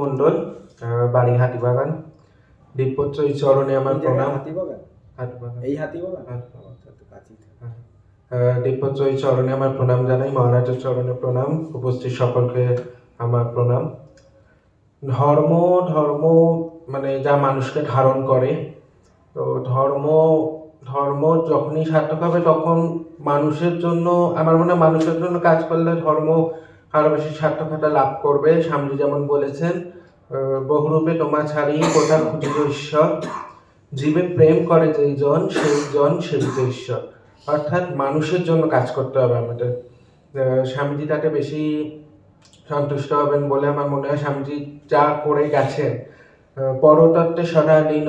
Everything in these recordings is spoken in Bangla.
মণ্ডল বাড়ি হাতিবাগান এই চরণে আমার প্রণাম। হাতিবাগান এই হাতিবাগান। আচ্ছা, দিব্যত্র এই চরণে আমার প্রণাম জানাই। মহারাজের চরণে প্রণাম। উপস্থিত সকলকে আমার প্রণাম। ধর্ম ধর্ম মানে যা মানুষকে ধারণ করে তো ধর্ম ধর্ম যখনই সার্থক হবে তখন মানুষের জন্য আমার মনে হয় মানুষের জন্য কাজ করলে ধর্ম বেশি সার্থকতা লাভ করবে। স্বামীজি যেমন বলেছেন বহুরূপে তোমা ছাড়ি কোথা খুঁজিল ঈশ্বর। জীবে প্রেম করে যেই জন, সেই জন সেবিত ঈশ্বর। অর্থাৎ মানুষের জন্য কাজ করতে হবে আমাদের। স্বামীজি তাকে বেশি সন্তুষ্ট হবেন বলে আমার মনে হয় স্বামীজি যা করে গেছেন। পরতত্ত্বে সদা লীন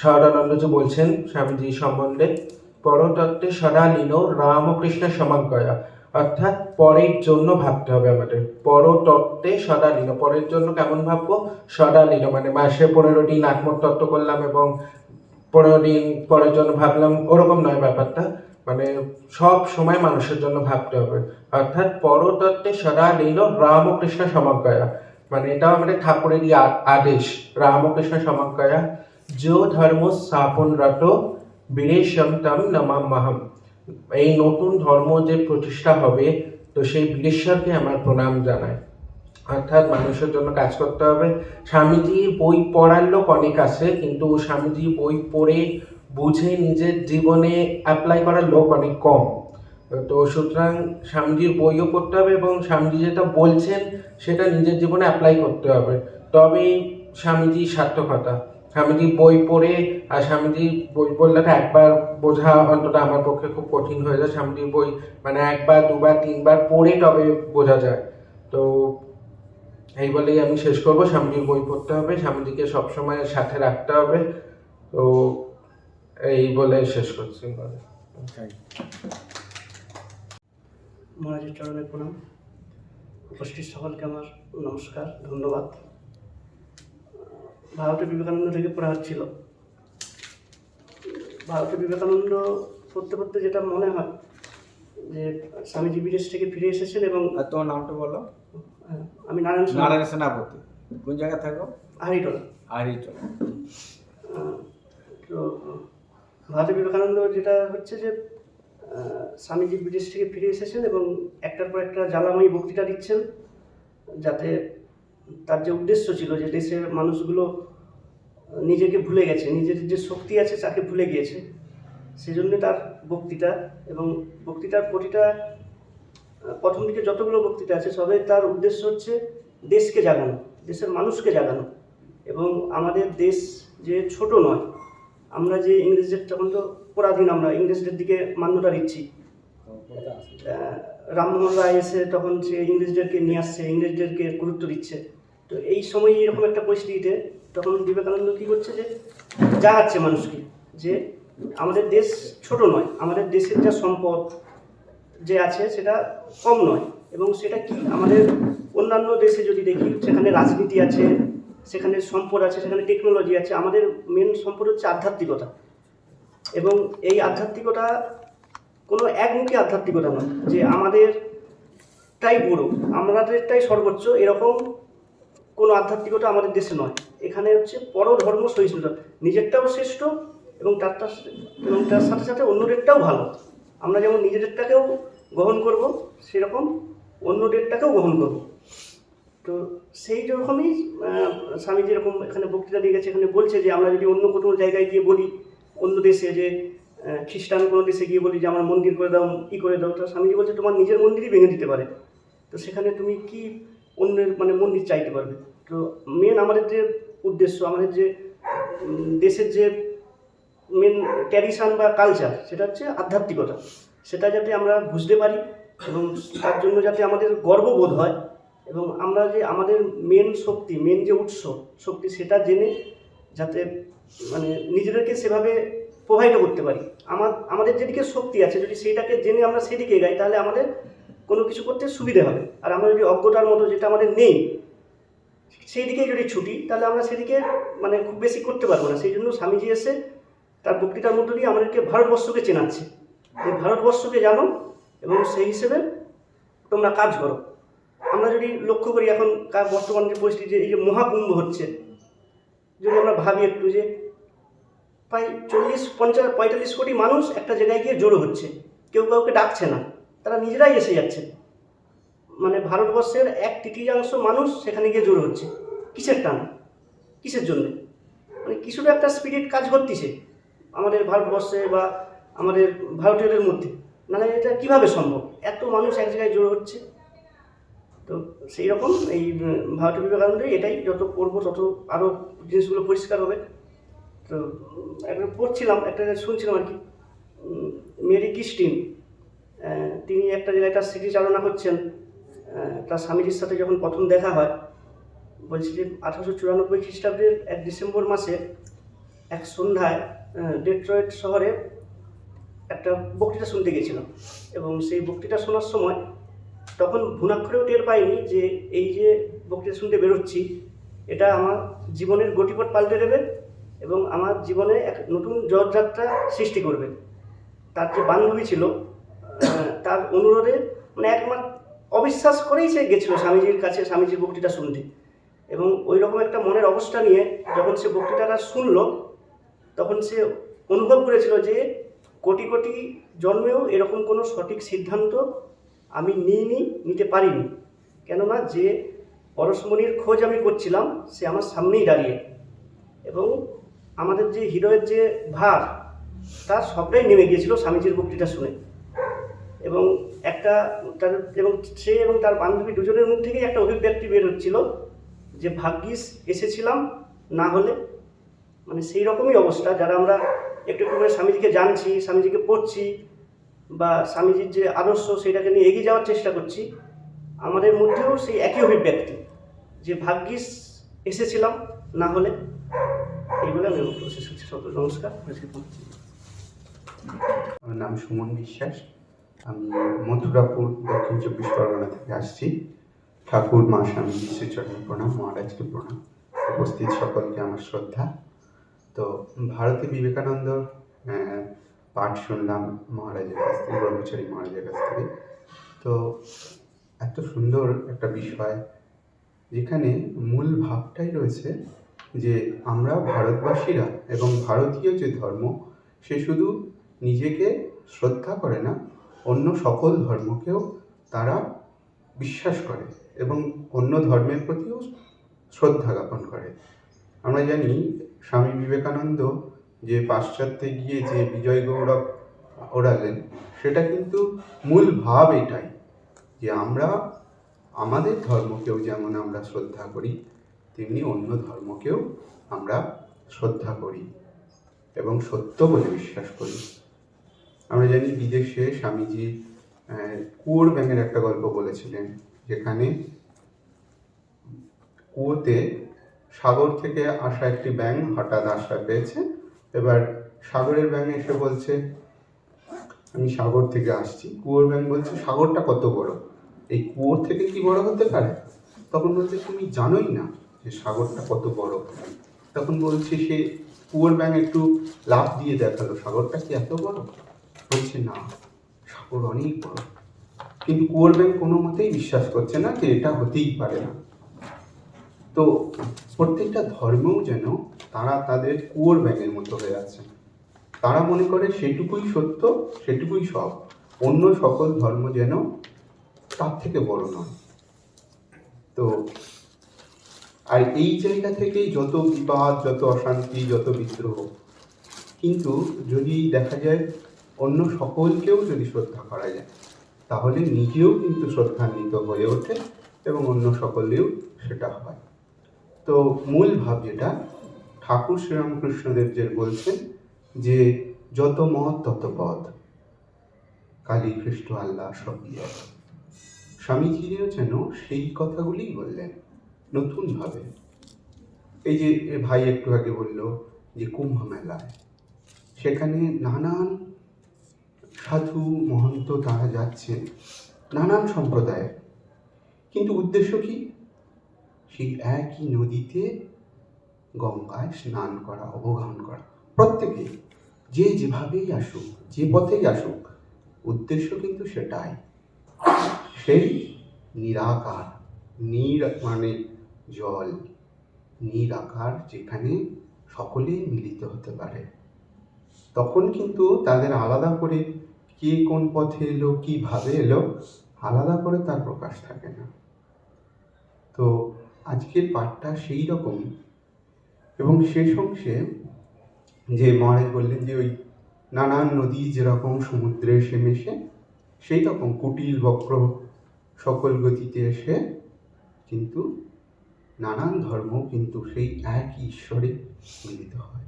সদানন্দজি বলছেন স্বামীজি সম্বন্ধে, পরতত্ত্বে সদা লীন রামকৃষ্ণ সমাজ্ঞয়া। অর্থাৎ পরের জন্য ভাবতে হবে আমাদের। পরতত্ত্বে সদা লীন পরের জন্য কেমন ভাববো? সদা লীন মানে মাসে পনেরো দিন আত্মতত্ত্ব করলাম এবং পনেরো দিন পরের জন্য ভাবলাম ওরকম নয় ব্যাপারটা। মানে সব সময় মানুষের জন্য ভাবতে হবে। অর্থাৎ পরতত্ত্বে সদা লীন রামকৃষ্ণ সমাজ্ঞয়া মানে এটাও আমাদের ঠাকুরেরই আদেশ, রামকৃষ্ণ সমাজ্ঞয়া যো ধর্ম স্থাপনরত বীরেশম তম নমাম্যহম এই নতুন ধর্ম যে প্রতিষ্ঠা হবে, তো সেই বীরেশ্বরকে আমার প্রণাম জানাই। অর্থাৎ মানুষের জন্য কাজ করতে হবে। স্বামীজি বই পড়ার লোক অনেক আছে, কিন্তু স্বামীজি বই পড়ে বুঝে নিজের জীবনে অ্যাপ্লাই করার লোক অনেক কম। তো সুতরাং স্বামীজির বইও পড়তে হবে এবং স্বামীজি যেটা বলছেন, সেটা নিজের জীবনে অ্যাপ্লাই করতে হবে। তবেই স্বামীজি সার্থকতা। স্বামীজি বই পড়ে আর স্বামীজি বই পড়লে তো একবার বোঝা অন্তত আমার পক্ষে খুব কঠিন হয়ে যায়। স্বামীজির বই মানে একবার, দুবার, তিনবার পড়ে তবে বোঝা যায়। তো এই বলেই আমি শেষ করব। স্বামীজির বই পড়তে হবে, স্বামীজিকে সবসময় সাথে রাখতে হবে। তো এই বলে শেষ করছি। মহারাজের চরণে প্রণাম। উপস্থিত সকলকে আমার নমস্কার, ধন্যবাদ। ভারতের বিবেকানন্দ থেকে পড়া হচ্ছিল ভারতের বিবেকানন্দ পড়তে পড়তে যেটা মনে হয় যে স্বামীজি বিদেশ থেকে ফিরে এসেছেন এবং তোমার নামটা বলো? আমি নারায়ণ নারায়ণ সেনাপতি। কোন জায়গায় থাকো? হারিটোলা। আর এই চলো আহ, তো ভারতের বিবেকানন্দ যেটা হচ্ছে যে স্বামীজি বিদেশ থেকে ফিরে এসেছেন এবং একটার পর একটা জ্বালাময়ী বক্তৃতা দিচ্ছেন যাতে তার যে উদ্দেশ্য ছিল যে দেশের মানুষগুলো নিজেকে ভুলে গেছে নিজের যে শক্তি আছে তাকে ভুলে গিয়েছে সেই জন্য তার বক্তৃতা এবং বক্তৃতার প্রতিটা প্রথম দিকে যতগুলো বক্তৃতা আছে সবে তার উদ্দেশ্য হচ্ছে দেশকে জাগানো দেশের মানুষকে জাগানো। এবং আমাদের দেশ যে ছোট নয় আমরা যে ইংরেজদের তখন তো পরাধীন আমরা ইংরেজদের দিকে মান্যতা দিচ্ছি। রামমোহন রায় এসে তখন সে ইংরেজদেরকে নিয়ে আসছে ইংরেজদেরকে গুরুত্ব দিচ্ছে। তো এই সময় এরকম একটা পরিস্থিতিতে তখন বিবেকানন্দ কী করছে যে জাগাচ্ছে মানুষকে যে আমাদের দেশ ছোট নয়, আমাদের দেশের যা সম্পদ যে আছে সেটা কম নয় এবং সেটা কি আমাদের অন্যান্য দেশে যদি দেখি সেখানে রাজনীতি আছে, সেখানে সম্পদ আছে, সেখানে টেকনোলজি আছে, আমাদের মেন সম্পদ হচ্ছে আধ্যাত্মিকতা এবং এই আধ্যাত্মিকতা কোনো একমুখী আধ্যাত্মিকতা নয় যে আমাদেরটাই বড়, আমাদেরটাই সর্বোচ্চ, এরকম কোনো আধ্যাত্মিকতা আমাদের দেশে নয়। এখানে হচ্ছে পরধর্ম সহিষ্ণুতা। নিজেরটাও শ্রেষ্ঠ এবং তার এবং তার সাথে সাথে অন্যদেরটাও ভালো। আমরা যেমন নিজেদেরটাকেও গ্রহণ করব, সেরকম অন্যদেরটাকেও গ্রহণ করব। তো সেই রকমই স্বামী যেরকম এখানে বক্তৃতা দিয়ে গেছে, এখানে বলছে যে আমরা যদি অন্য কোনো জায়গায় গিয়ে বলি, অন্য দেশে যে খ্রিস্টান কোনো দেশে গিয়ে বলি যে, আমার মন্দির করে দাও, ই করে দাও তো স্বামীজি বলছে, তোমার নিজের মন্দিরই ভেঙে দিতে পারে। তো সেখানে তুমি কি অন্যের মানে মন্দির চাইতে পারবে। তো মেন আমাদের যে উদ্দেশ্য, আমাদের যে দেশের যে মেন ট্র্যাডিশন বা কালচার সেটা হচ্ছে আধ্যাত্মিকতা। সেটা যাতে আমরা বুঝতে পারি এবং তার জন্য যাতে আমাদের গর্ববোধ হয় এবং আমরা যে আমাদের মেন শক্তি মেন যে উৎস, শক্তি সেটা জেনে যাতে মানে নিজেদেরকে সেভাবে প্রভাবিত করতে পারি। আমার, আমাদের যেদিকে শক্তি আছে, যদি সেইটাকে জেনে আমরা সেদিকে এগাই, তাহলে আমাদের কোনো কিছু করতে সুবিধে হবে। আর আমরা যদি অজ্ঞতার মতো যেটা আমাদের নেই, সেই দিকে যদি ছুটি, তাহলে আমরা সেদিকে মানে খুব বেশি করতে পারব না। সেই জন্য স্বামীজি এসে তার বক্তৃতার মধ্য দিয়ে আমাদেরকে ভারতবর্ষকে চেনাচ্ছে। যে ভারতবর্ষকে জানো এবং সেই হিসেবে তোমরা কাজ করো। আমরা যদি লক্ষ্য করি এখন বর্তমান যে পরিস্থিতি, যে এই যে মহাকুম্ভ হচ্ছে, যদি আমরা ভাবি একটু যে প্রায় চল্লিশ পঞ্চাশ পঁয়তাল্লিশ কোটি মানুষ একটা জায়গায় গিয়ে জড়ো হচ্ছে। কেউ কাউকে ডাকছে না। তারা নিজেরাই এসে যাচ্ছে। মানে ভারতবর্ষের এক তৃতীয়াংশ মানুষ সেখানে গিয়ে জড়ো হচ্ছে। কিসের টান? কিসের জন্য? মানে কিছুটা একটা স্পিরিট কাজ করতেছে আমাদের ভারতবর্ষে বা আমাদের ভারতীয়দের মধ্যে। মানে এটা কীভাবে সম্ভব? এত মানুষ এক জায়গায় জড়ো হচ্ছে। তো সেই রকম এই ভারতীয় বিবেকানন্দ এটাই যত পড়ব তত আরও জিনিসগুলো পরিষ্কার হবে। তো একটা পড়ছিলাম, একটা শুনছিলাম আর কি। মেরি কিস্টিন তিনি একটা জায়গায় তার স্মৃতিচারণা করছেন। তার স্বামীজির সাথে যখন প্রথম দেখা হয়, বলছি যে আঠারোশো চুরানব্বই খ্রিস্টাব্দের এক ডিসেম্বর মাসে এক সন্ধ্যায় ডেট্রয়েট শহরে একটা বক্তৃতা শুনতে গেছিলাম। এবং সেই বক্তৃতা শোনার সময় তখন ভুনাক্ষরেও টের পাইনি যে এই যে বক্তৃতা শুনতে বেরোচ্ছি, এটা আমার জীবনের গতিপথ পাল্টে দেবে এবং আমার জীবনে এক নতুন জয়যাত্রা সৃষ্টি করবে। তার যে বান্ধবী ছিল তার অনুরোধে মানে একমাত্র অবিশ্বাস করেই সে গেছিল স্বামীজির কাছে, স্বামীজির বক্তৃতা শুনতে। এবং ওই রকম একটা মনের অবস্থা নিয়ে যখন সে বক্তৃতাটা শুনলো, তখন সে অনুভব করেছিল যে কোটি কোটি জন্মেও এরকম কোনো সঠিক সিদ্ধান্ত আমি নিইনি, নিতে পারিনি। কেননা যে পরশমণির খোঁজ আমি করছিলাম, সে আমার সামনেই দাঁড়িয়ে। এবং আমাদের যে হৃদয়ের যে ভার, তার সবটাই নেমে গিয়েছিল স্বামীজির বক্তৃতা শুনে। এবং একটা তার এবং সে এবং তার বান্ধবী দুজনের মুখ থেকেই একটা অভিব্যক্তি বের হচ্ছিল যে, ভাগ্যিস, এসেছিলাম, না হলে? মানে সেই রকমই অবস্থা। যারা আমরা একটু একটু করে স্বামীজিকে জানছি, স্বামীজিকে পড়ছি বা স্বামীজির যে আদর্শ, সেটাকে নিয়ে এগিয়ে যাওয়ার চেষ্টা করছি, আমাদের মধ্যেও সেই একই অভিব্যক্তি যে, ভাগ্যিস, এসেছিলাম, না হলে? এই বলে আমি শেষ সকল নমস্কার। আমার নাম সুমন বিশ্বাস। মথুরাপুর দক্ষিণ চব্বিশ পরগনা থেকে আসছি। ঠাকুর মা স্বামী শ্রীচরণ প্রণাম, মহারাজকে প্রণাম। উপস্থিত সকলকে আমার শ্রদ্ধা। তো ভারতে বিবেকানন্দ পাঠ শুনলাম মহারাজের কাছ থেকে, ব্রহ্মচারী মহারাজের কাছ থেকে। তো এত সুন্দর একটা বিষয়, যেখানে মূল ভাবটাই রয়েছে যে আমরা ভারতবাসীরা এবং ভারতীয় যে ধর্ম, সে শুধু নিজেকে শ্রদ্ধা করে না অন্য সকল ধর্মকেও তারা বিশ্বাস করে এবং অন্য ধর্মের প্রতিও শ্রদ্ধা জ্ঞাপন করে। আমরা জানি স্বামী বিবেকানন্দ যে পাশ্চাত্যে গিয়ে যে বিজয় গৌরব ওড়ালেন, সেটা কিন্তু মূল ভাব এটাই যে আমরা আমাদের ধর্মকেও যেমন আমরা শ্রদ্ধা করি, তেমনি অন্য ধর্মকেও আমরা শ্রদ্ধা করি এবং সত্য বলে বিশ্বাস করি। আমরা জানি বিদেশে স্বামীজি কুয়োর ব্যাঙের একটা গল্প বলেছিলেন, যেখানে কুয়োতে সাগর থেকে আসা একটি ব্যাঙ হঠাৎ আশ্রয় পেয়েছে। এবার সাগরের ব্যাঙ এসে বলছে, আমি সাগর থেকে আসছি। কুয়োর ব্যাঙ বলছে, সাগরটা কত বড়? এই কুয়োর থেকে কি বড় হতে পারে? তখন বলছে, তুমি জানোই না যে সাগরটা কত বড়। তখন বলছে, সে কুয়োর ব্যাঙ একটু লাফ দিয়ে দেখাল, সাগরটা কি এত বড়? বলছে না। সাগর অনেক বড়। কিন্তু কুয়োর ব্যাংক কোনো মতেই বিশ্বাস করছে না যে এটা হতেই পারে না। তো প্রত্যেকটা ধর্মেও যেন তারা তাদের কুয়োর ব্যাঙের মতো হয়ে আছে। তারা মনে করে সেটুকুই সত্য, সেটুকুই সব। অন্য সকল ধর্ম যেন তার থেকে বড় নয়। তো আর এই জায়গা থেকেই যত বিবাদ, যত অশান্তি, যত বিদ্রোহ, কিন্তু যদি দেখা যায় অন্য সকলকেও যদি শ্রদ্ধা করা যায়, তাহলে নিজেও কিন্তু শ্রদ্ধান্বিত হয়ে ওঠে এবং অন্য সকলেও সেটা হয়। তো মূল ভাব যেটা, ঠাকুর শ্রীরামকৃষ্ণদেব যে বলছেন যে, যত মত তত পদ কালী খ্রিস্ট আল্লাহ সবই স্বামীজিও যেন সেই কথাগুলিই বললেন নতুনভাবে। এই যে ভাই একটু আগে বলল যে কুম্ভ মেলায়, সেখানে নানান সাধু, মহন্ত তারা যাচ্ছেন নানান সম্প্রদায়ের। কিন্তু উদ্দেশ্য কি? সেই একই নদীতে গঙ্গায় স্নান করা, অবগাহন করা। প্রত্যেকেই যে যেভাবেই আসুক, যে পথেই আসুক, উদ্দেশ্য কিন্তু সেটাই। সেই নিরাকার, নির মানে জল। নিরাকার যেখানে সকলেই মিলিত হতে পারে। তখন কিন্তু তাদের আলাদা করে কে কোন পথে এলো কীভাবে এলো, আলাদা করে তার প্রকাশ থাকে না। তো আজকের পাঠটা সেই রকম। এবং শেষ অংশে যে মহারাজ বললেন যে ওই নানান নদী যেরকম সমুদ্রে এসে মেশে, সেই রকম কুটিল, বক্র সকল গতিতে এসে কিন্তু নানান ধর্ম কিন্তু সেই এক ঈশ্বরে মিলিত হয়।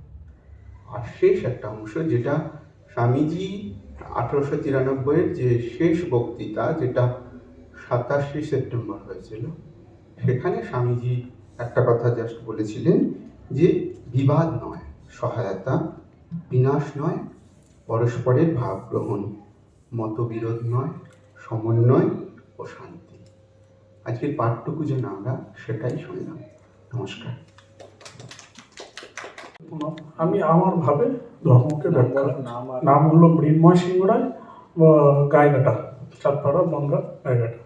আর শেষ একটা অংশ যেটা স্বামীজি আঠারোশো তিরানব্বইয়ের যে শেষ বক্তৃতা, যেটা সাতাশে সেপ্টেম্বর হয়েছিল, সেখানে স্বামীজি একটা কথা জাস্ট বলেছিলেন যে বিবাদ নয়, সহায়তা, বিনাশ নয়, পরস্পরের ভাব গ্রহণ, মতবিরোধ নয়, সমন্বয় ও শান্তি। আজকের পাঠটুকু যেন আমরা সেটাই শুনলাম। নমস্কার। আমি আমার ভাবে ধর্মকে ব্যাখ্যা নাম হলো মৃন্ময় সিংহ রায় গায়গাটা, চাঁদপাড়া বনগা গায়গাটা।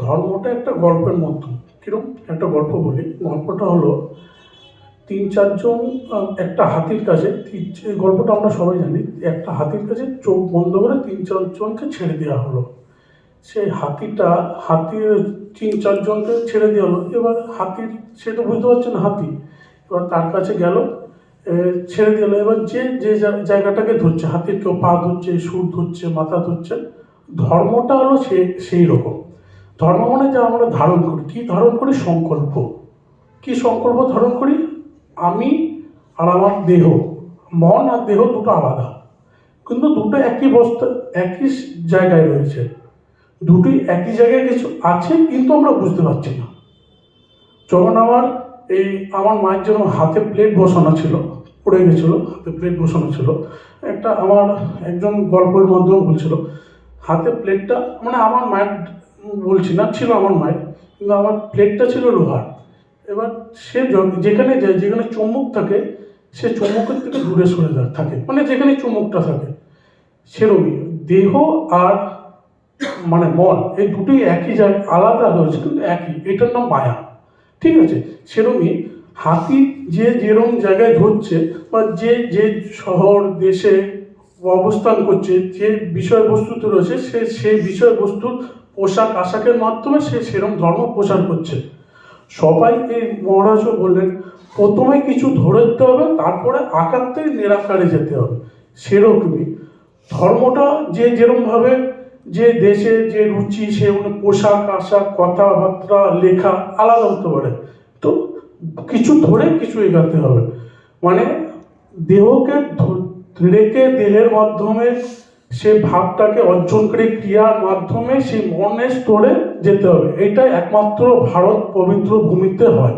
ধর্মটা একটা গল্পের মধ্যম কীরকম একটা গল্প বলি। গল্পটা হলো তিন চারজন একটা হাতির কাছে গল্পটা আমরা সবাই জানি, একটা হাতির কাছে চোখ বন্ধ করে তিন চারজনকে ছেড়ে দেওয়া হলো। সেই হাতিটা, হাতির তিন চারজনকে ছেড়ে দেওয়া হলো। এবার হাতির, সে তো বুঝতে পারছেন হাতি। এবার তার কাছে গেল ছেড়ে দিল। এবার যে যে জায়গাটাকে ধরছে, হাতির কেউ পা ধরছে, সুর ধরছে, মাথা ধরছে, ধর্মটা হলো সে, সেই রকম। ধর্ম মানে যা আমরা ধারণ করি। কি ধারণ করি? সংকল্প। কি সংকল্প ধারণ করি? আমি আর আমার দেহ। মন আর দেহ দুটো আলাদা। কিন্তু দুটো একই বস্তা, একই জায়গায় রয়েছে। দুটোই একই জায়গায় কিছু আছে, কিন্তু আমরা বুঝতে পারছি না। যখন আমার এই আমার মায়ের জন্য হাতে প্লেট বসানো ছিল পড়ে গেছিল, হাতে প্লেট বসানো ছিল। একটা আমার একজন গল্পের মাধ্যমে বলছিল, হাতে প্লেটটা মানে আমার মায়ের বলছি না, ছিল আমার মায়ের, কিন্তু আমার প্লেটটা ছিল লোহার। এবার সে যেখানে যায়, যেখানে চুম্বক থাকে, সে চুম্বকের থেকে দূরে সরে থাকে। মানে যেখানে চুম্বকটা থাকে, সেরকমই। দেহ আর মানে মন এই দুটোই একই জায়গায়, আলাদা রয়েছে, কিন্তু একই। এটার নাম মায়া ঠিক আছে? সেরকমই হাতি যে যেরম জায়গায় ধরছে বা যে যে শহর, দেশে অবস্থান করছে, যে বিষয়বস্তুতে রয়েছে, সে সেই বিষয়বস্তুর পোশাক, আশাকের মাধ্যমে সে সেরম ধর্ম প্রচার করছে। সবাই এই মহারাজও বললেন, প্রথমে কিছু ধরে দিতে হবে, তারপরে আকার থেকে নিরাকারে যেতে হবে। সেরকমই ধর্মটা যে যেরকমভাবে যে দেশে যে রুচি, সে পোশাক, আশাক, কথাবার্তা, লেখা আলাদা হতে পারে। তো কিছু ধরে কিছু এগাতে হবে। মানে দেহকে রেখে দেহের মাধ্যমে সে ভাবটাকে অর্জন করে ক্রিয়ার মাধ্যমে সেই মনের স্তরে যেতে হবে। এটা একমাত্র ভারত পবিত্র ভূমিতে হয়।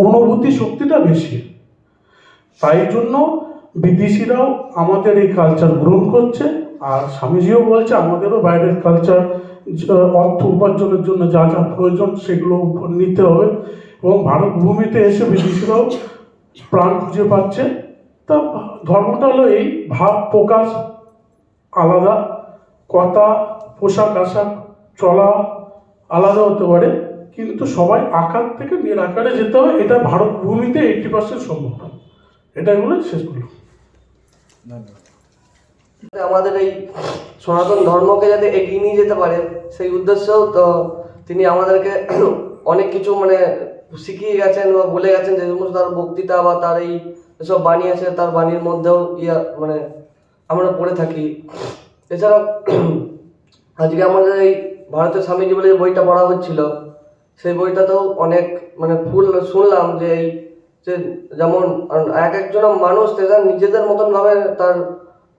অনুভূতি শক্তিটা বেশি। তাই জন্য বিদেশিরাও আমাদের এই কালচার গ্রহণ করছে। আর স্বামীজিও বলছে, আমাদেরও বাইরের কালচার অর্থ উপার্জনের জন্য যা যা প্রয়োজন সেগুলো নিতে হবে। এবং ভারত ভূমিতে এসে বিদেশিরাও প্রাণ খুঁজে পাচ্ছে। তা ধর্মটা হলো এই, ভাব, প্রকাশ, আলাদা, কথা, পোশাক, আশাক, চলা আলাদা হতে পারে, কিন্তু সবাই আকার থেকে নিরাকারে যেতে হবে, এটা ভারত ভূমিতে এইটটি পার্সেন্ট সম্ভব এটাই বলে শেষ করলাম। ধন্যবাদ। আমাদের এই সনাতন ধর্মকে যাতে এগিয়ে নিয়ে যেতে পারে, সেই উদ্দেশ্যেও তো তিনি আমাদেরকে অনেক কিছু মানে শিখিয়ে গেছেন বা বলে গেছেন যে সমস্ত তার বক্তৃতা বা তার এই যেসব বাণী আছে, তার বাণীর মধ্যেও ইয়া মানে আমরা পড়ে থাকি। এছাড়াও আজকে আমাদের এই ভারতের স্বামীজি বলে যে বইটা পড়া হচ্ছিল, সেই বইটাতেও অনেক মানে ফুল শুনলাম যে এই যে যেমন এক একজন মানুষ তারা নিজেদের মতন ভাবে তার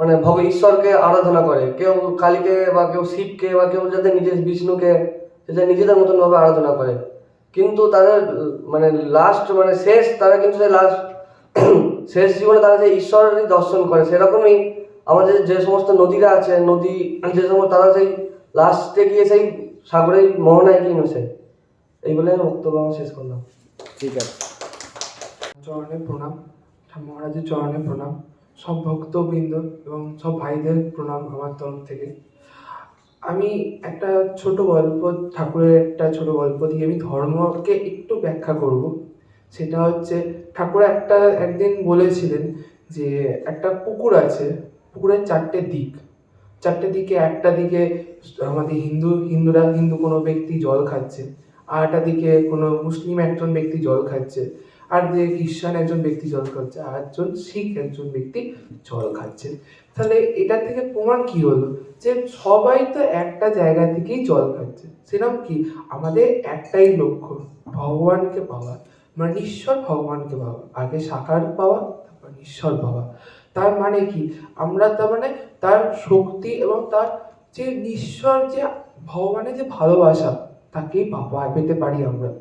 মানে ভগ ঈশ্বরকে আরাধনা করে। কেউ কালীকে বা কেউ শিবকে বা কেউ যাতে নিজের বিষ্ণুকে যাতে নিজেদের মতন ভাবে আরাধনা করে। কিন্তু তাদের মানে লাস্ট মানে শেষ তারা কিন্তু সেই লাস্ট শেষ জীবনে তারা যে ঈশ্বরেরই দর্শন করে সেরকমই আমাদের যে সমস্ত নদীরা আছে নদী যে সমস্ত তারা সেই লাস্টে গিয়ে সেই সাগরের মোহনায় গিয়ে মেশে এই বলে বক্তব্য আমার শেষ করলাম। ঠিক আছে। চরণে প্রণাম। মহারাজের চরণে প্রণাম। সব ভক্তবৃন্দ এবং সব ভাইদের প্রণাম আমার তরফ থেকে। আমি একটা ছোট গল্প, ঠাকুরের একটা ছোট গল্প দিয়ে আমি ধর্মকে একটু ব্যাখ্যা করব। সেটা হচ্ছে, ঠাকুর একটা একদিন বলেছিলেন যে একটা পুকুর আছে, পুকুরের চারটে দিক। চারটে দিকে একটা দিকে আমাদের হিন্দু, হিন্দুরা, হিন্দু কোনো ব্যক্তি জল খাচ্ছে, আর একটা দিকে কোনো মুসলিম একজন ব্যক্তি জল খাচ্ছে। আর দিকে খ্রিস্টান একজন ব্যক্তি জল খাচ্ছে, আর একজন শিখ একজন ব্যক্তি জল খাচ্ছে। তাহলে এটা থেকে প্রমাণ কি হলো? যে সবাই তো একটা জায়গা থেকেই জল খাচ্ছে। সেরকম কি? আমাদের একটাই লক্ষ্য, ভগবানকে পাওয়া। মানে ঈশ্বর ভগবানকে পাওয়া। আগে সাকার পাওয়া, তারপর ঈশ্বর পাওয়া। তার মানে কি? আমরা তার মানে তার শক্তি এবং তার যে ঈশ্বর যে ভগবানের যে ভালোবাসা, তাকেই পাওয়া পেতে পারি আমরা।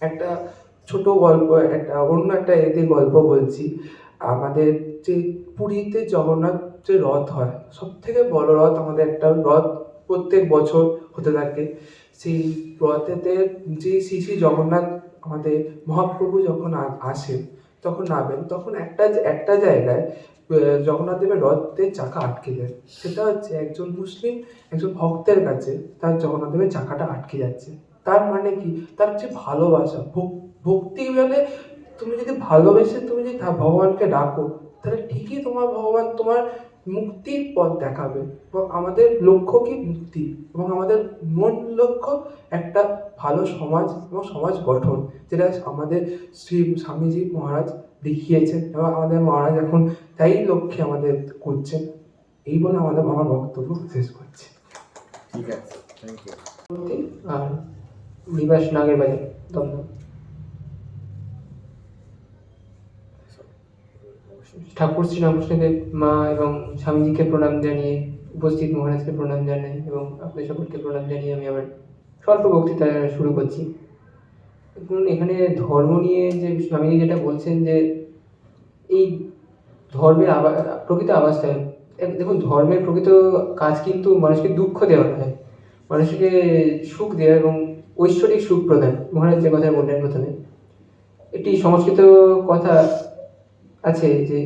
একটা ছোট গল্প, একটা অন্য একটা এতে গল্প বলছি। আমাদের যে পুরীতে জগন্নাথ যে রথ হয় সব থেকে বড় রথ আমাদের একটা রথ প্রত্যেক বছর হতে থাকে। সেই রথেতে যে শ্রী শ্রী জগন্নাথ আমাদের মহাপ্রভু যখন আসেন, তখন নামেন, তখন একটা একটা জায়গায় জগন্নাথ দেবের রথের চাকা আটকে যায়। সেটা হচ্ছে একজন মুসলিম, একজন ভক্তের কাছে তার জগন্নাথ দেবের চাকাটা আটকে যাচ্ছে। তার মানে কি? তার যে ভালোবাসা ভক- ভক্তি মানে তুমি যদি ভালোবেসে তুমি যদি ভগবানকে ডাকো তাহলে ঠিকই তোমার ভগবান তোমার মুক্তির পথ দেখাবে এবং আমাদের লক্ষ্য কি? মুক্তি এবং আমাদের মূল লক্ষ্য একটা ভালো সমাজ এবং সমাজ গঠন যেটা আমাদের শ্রী স্বামীজি মহারাজ দেখিয়েছেন এবং আমাদের মহারাজ এখন তাই লক্ষ্যে আমাদের করছেন। এই বলে আমাদের আমার বক্তব্য শেষ করছি। ঠিক আছে থ্যাংক ইউ আর নিবাস নাগের বাজার দমদম ঠাকুর শ্রী রামকৃষ্ণদেব মা এবং স্বামীজিকে প্রণাম জানিয়ে, উপস্থিত মহারাজকে প্রণাম জানাই এবং আপনাদের সকলকে প্রণাম জানিয়ে আমি আমার স্বল্প বক্তৃতা শুরু করছি। দেখুন, এখানে ধর্ম নিয়ে যে স্বামীজি যেটা বলছেন যে এই ধর্মের আবা, প্রকৃত অবস্থায় দেখুন, ধর্মের প্রকৃত কাজ কিন্তু মানুষকে দুঃখ দেওয়া নয় মানুষকে সুখ দেওয়া এবং ঐশ্বরিক সুখ প্রদান। মহারাজ যে কথা বললেন প্রথমে। একটি সংস্কৃত কথা আছে যে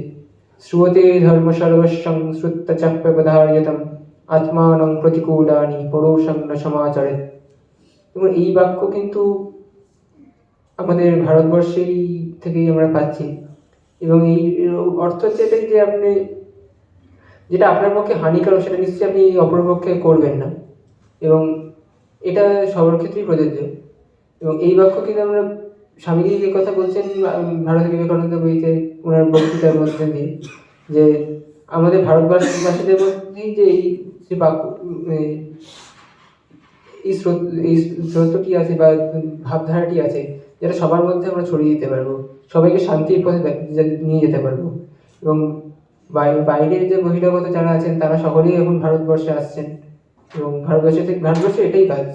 সর্বস্বং শ্রুত্তা চাপ্যবধার্যতম আত্মানং প্রতিকূলানি পরোষং ন সমাচরে এবং এই বাক্য কিন্তু আমাদের ভারতবর্ষেই থেকেই আমরা পাচ্ছি। এবং এই অর্থ হচ্ছে এটাই যে আপনি, যেটা আপনার পক্ষে হানিকারক, সেটা নিশ্চয়ই আপনি অপরের পক্ষে করবেন না। এবং এটা সবার ক্ষেত্রেই প্রযোজ্য। এবং এই বাক্য কিন্তু আমরা স্বামীজি যে কথা বলছেন ভারত বিবেকানন্দ বইতে, ওনার বক্তৃতার মধ্যে দিয়ে, যে আমাদের ভারতবাসীদের মধ্যেই যে এই যে এই স্রোত, এই স্রোতটি আছে বা ভাবধারাটি আছে, যেটা সবার মধ্যে আমরা ছড়িয়ে দিতে পারব। সবাইকে শান্তির পথে নিয়ে যেতে পারব। এবং বাইরের যে বহিরাগত যারা আছেন, তারা সকলেই এখন ভারতবর্ষে আসছেন। এবং ভারতবর্ষে থেকে, ভারতবর্ষে এটাই কাজ।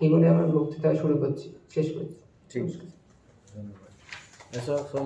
এই বলে আমার বক্তৃতা শুরু করছি, শেষ করছি। ঠিক আছে ধন্যবাদ এসো সোম